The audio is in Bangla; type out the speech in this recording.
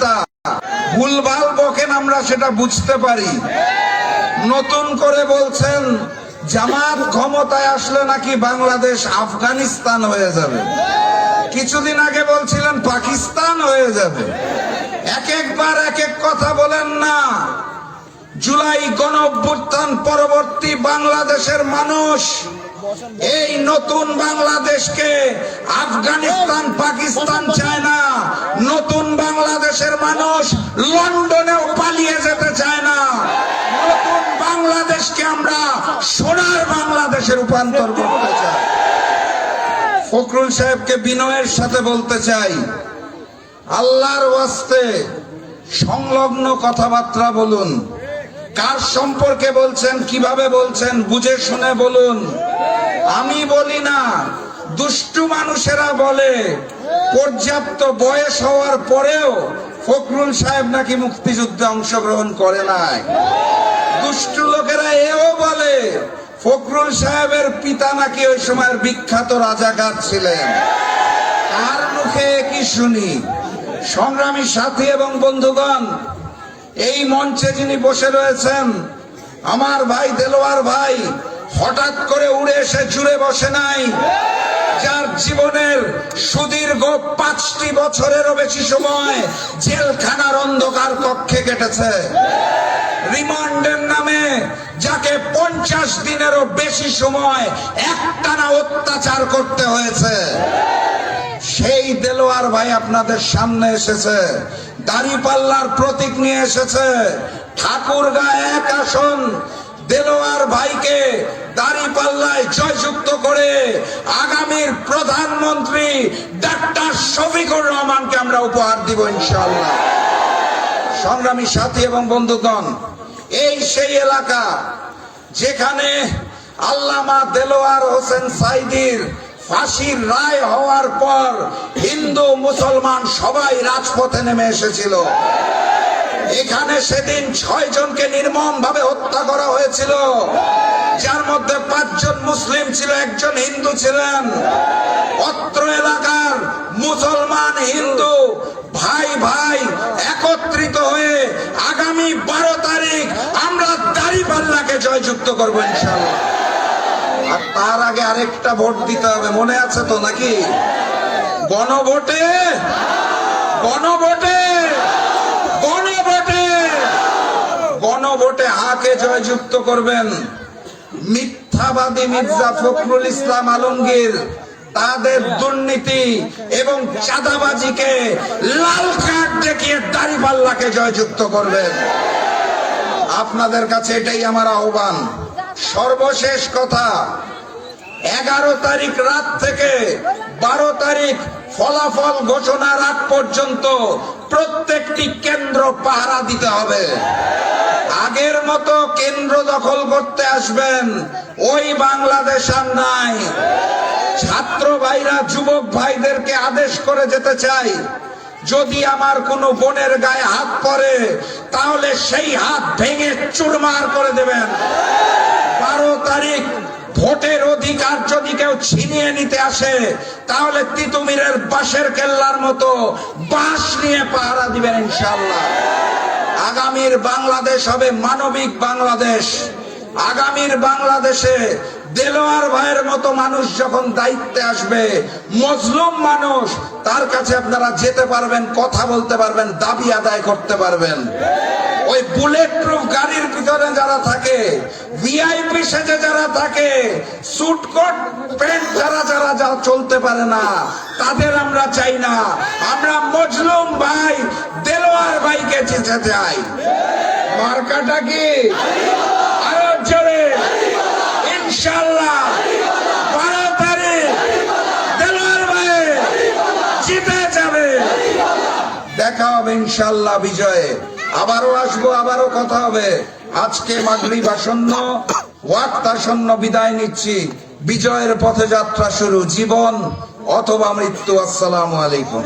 নেতা ভুলভাল বকেন আমরা সেটা বুঝতে পারি। নতুন করে বলছেন, জামাত ক্ষমতায় আসলে নাকি বাংলাদেশ আফগানিস্তান হয়ে যাবে। কিছুদিন আগে বলছিলেন, পাকিস্তান হয়ে যাবে। এক একবার এক এক কথা বলেন না। জুলাই গণ পরবর্তী বাংলাদেশের মানুষ, এই নতুন বাংলাদেশকে আফগানিস্তান, পাকিস্তান চায় না। বাংলাদেশের মানুষ লন্ডনেও পালিয়ে যেতে চায় না। নতুন বাংলাদেশকে আমরা সোনার বাংলাদেশে রূপান্তর করতে চাই। ফখরুল সাহেবকে বিনয়ের সাথে বলতে চাই, আল্লাহর ওয়াস্তে সংলগ্ন কথাবার্তা বলুন। কার সম্পর্কে বলছেন, কীভাবে বলছেন, বুঝে শুনে বলুন। আমি বলি না, দুষ্টু মানুষেরা বলে পর্যাপ্ত বয়স হওয়ার পরেও ফখরুল সাহেব নাকি মুক্তিযুদ্ধে অংশগ্রহণ করে নাই। দুষ্টু লোকেরা এও বলে, ফখরুল সাহেবের পিতা নাকি ওই সময়ের বিখ্যাত রাজাকার ছিলেন। কার মুখে কি শুনি? সংগ্রামী সাথী এবং বন্ধুগণ, এই মঞ্চে যিনি বসে রয়েছেন, আমার ভাই দেলোয়ার ভাই হঠাৎ করে উড়ে এসে জুড়ে বসে নাই। যার জীবনের সুদীর্ঘ পাঁচটি বছরেরও বেশি সময় জেলখানার অন্ধকার কক্ষে কেটেছে। রিমান্ডের নামে যাকে পঞ্চাশ দিনেরও বেশি সময় একটানা অত্যাচার করতে হয়েছে। সেই দেলোয়ার ভাই আপনাদের সামনে এসেছে, দাড়ি পাল্লার প্রতীক নিয়ে এসেছে। ঠাকুরগা এক আসন দেলোয়ার ভাইকে দাড়ি পাল্লায় জয়যুক্ত করে আগামীর প্রধানমন্ত্রী ডাক্তার শফিকুর রহমানকে আমরা উপহার দিব ইনশাআল্লাহ। সংগ্রামী সাথী এবং বন্ধুগণ, এই সেই এলাকা যেখানে আল্লামা দেলোয়ার হোসেন সাইদির ফাঁসির রায় হওয়ার পর হিন্দু মুসলমান সবাই রাজপথে নেমে এসেছিল। এখানে সেদিন ছয় জনকে নির্মম ভাবে হত্যা করা হয়েছিল। যার মধ্যে পাঁচজন মুসলিম ছিল, একজন হিন্দু ছিলেন। অত্র এলাকার মুসলমান হিন্দু ভাই ভাই একত্রিত হয়ে আগামী বারো তারিখ আমরা দাড়িপাল্লাকে জয়যুক্ত করব ইনশাল্লাহ আর তার আগে আরেকটা ভোট দিতে হবে, মনে আছে তো নাকি? গণভোটে? গণভোটে? গণভোটে হাকে জয়যুক্ত করবেন। মিথ্যাবাদী মির্জা ফখরুল ইসলাম আলমগীর তাদের দুর্নীতি এবং চাঁদাবাজিকে লাল কার্ড দেখিয়ে দাড়িপাল্লাকে জয়যুক্ত করবেন। আপনাদের কাছে এটাই আমার আহ্বান। সর্বশেষ কথা, এগারো তারিখ রাত থেকে বারো তারিখ ফলাফল ঘোষণার আগ পর্যন্ত প্রত্যেকটি কেন্দ্র পাহারা দিতে হবে। আগের মতো কেন্দ্র দখল করতে আসবেন। ওই বাংলাদেশ আর নাই। ছাত্র ভাইরা, যুবক ভাইদেরকে আদেশ করে যেতে চাই। যদি আমার কোনো বোনের গায়ে হাত পড়ে, তাহলে সেই হাত ভেঙে চুরমার করে দেবেন। বারো তারিখ ভোটের অধিকার যদি কেউ ছিনিয়ে নিতে আসে, তাহলে তিতুমিরের বাঁশের কেল্লার মতো বাঁশ নিয়ে পাহারা দিবেন ইনশাল্লাহ আগামীর বাংলাদেশ হবে মানবিক বাংলাদেশ। আগামীর বাংলাদেশে দেলোয়ার ভাইয়ের মতো মানুষ যখন দায়িত্বে আসবে, মজলুম মানুষ, তার কাছে আপনারা যেতে পারবেন, কথা বলতে পারবেন, দাবি আদায় করতে পারবেন। ওই বুলেট প্রুফ গাড়ির ভিতরে যারা থাকে ভিআইপি সেজে যারা থাকে স্যুট কোট প্যান্ট যারা যারা যা চলতে পারে না, তাদের আমরা চাই না। আমরা মজলুম ভাই, দেলোয়ার ভাইকে চেঁচে চাই। মার্কাটা কি? আরও জোরে। ইনশাল্লাহ দেলোয়ার ভাই দেখা হবে ইনশাল্লাহ বিজয়ে। আবারও আসব, আবারও কথা হবে। আজকে মাগরিব আসন্ন, ওয়াক্ত আসন্ন বিদায় নিচ্ছি। বিজয়ের পথে যাত্রা শুরু। জীবন অথবা মৃত্যু, আসসালামু আলাইকুম।